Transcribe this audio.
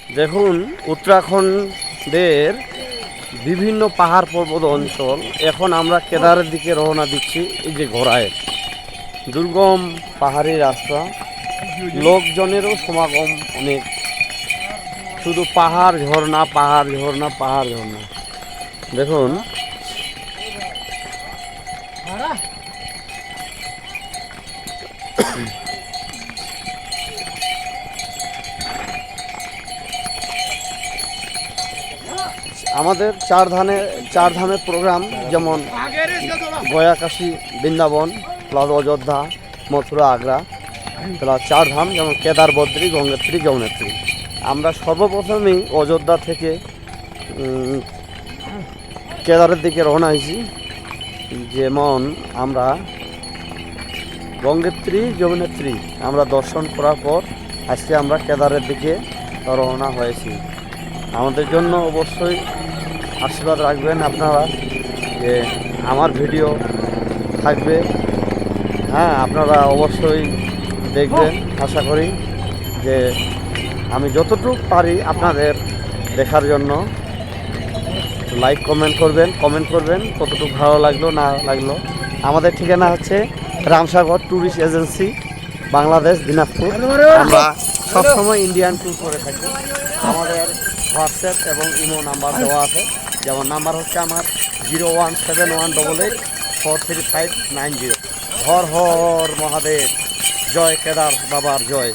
দেখুন, উত্তরাখণ্ডের বিভিন্ন পাহাড় পর্বত অঞ্চল। এখন আমরা কেদারের দিকে রওনা দিচ্ছি, এই যে ঘোড়ায়। দুর্গম পাহাড়ি রাস্তা। লোকজনেরও সমাগম অনেক। শুধু পাহাড় ঝর্ণা পাহাড় ঝর্ণা পাহাড় ঝর্ণা। দেখুন আমাদের চার ধানে, চার ধামের প্রোগ্রাম যেমন গয়াকাশী, বৃন্দাবন প্লাস অযোধ্যা, মথুরা, আগ্রা প্লাস চার ধাম যেমন কেদার বদ্রী, গঙ্গোত্রী, যমুনেত্রী। আমরা সর্বপ্রথমেই অযোধ্যা থেকে কেদারের দিকে রওনা হয়েছি। যেমন আমরা গঙ্গোত্রী, যমুনেত্রী, আমরা দর্শন করার পর আজকে আমরা কেদারের দিকে রওনা হয়েছি। আমাদের জন্য অবশ্যই আশীর্বাদ রাখবেন আপনারা যে আমার ভিডিও থাকবে। হ্যাঁ আপনারা অবশ্যই দেখবেন, আশা করি যে আমি যতটুকু পারি আপনাদের দেখার জন্য। লাইক, কমেন্ট করবেন কমেন্ট করবেন কতটুকু ভালো লাগল, না লাগল। আমাদের ঠিকানা হচ্ছে রামসাগর ট্যুরিস্ট এজেন্সি, বাংলাদেশ, দিনাজপুর। আমরা সবসময় ইন্ডিয়ান ট্যুর করে থাকি। আমাদের হোয়াটসঅ্যাপ এবং ইমো নাম্বার দেওয়া আছে। যেমন নাম্বার হচ্ছে আমার zero one seven one double eight four three five nine zero. Har Har Mahadev, জয় কেদার বাবার জয়।